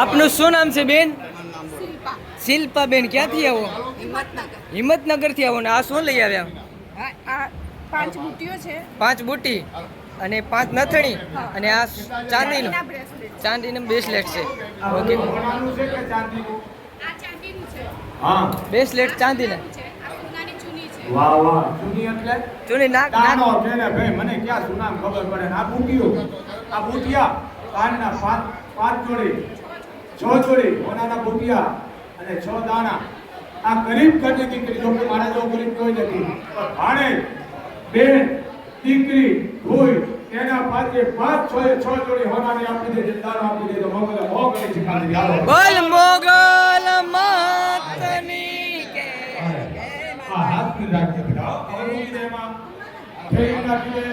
આપનું શું નામ છે બેન? શિલ્પા. બેન ક્યાંથી આવો? હિંમતનગર. હિંમતનગરથી આવો ને આ શું લઈ આવ્યા? પાંચ બુટીઓ છે. પાંચ બુટી અને પાંચ નથણી અને આ ચાંદીનો. ચાંદીનો. બેસલેટ છે. ઓકે. આ ચાંદીનું છે. હા. બેસલેટ ચાંદીના. છે આ સોનાની ચૂની છે. વાહ વાહ. ચૂની એટલે? ચૂની નાક નાક. છે ને ભાઈ મને ક્યાં સુનામ ખબર પડે આ બુટીઓ. આ બુટિયા. કાનના પાંચ પાંચ જોડી છ જોડી મોનાના બુટિયા અને છ દાણા આ ગરીબ ઘરની દીકરી જો કે મારા જો ગરીબ કોઈ નથી ભાણે બેન દીકરી ભૂઈ એના પાસે પાંચ છ છ જોડી હોનાની આપી દે દાનો આપી દે તો મોગલ મોગ કરી શીખાડી દે હાલો. બોલ મોગલ માતની કે આ હાથની રાખજે બેટા. હવે મૂકી દે એમાં. ફેરી નાખી દે.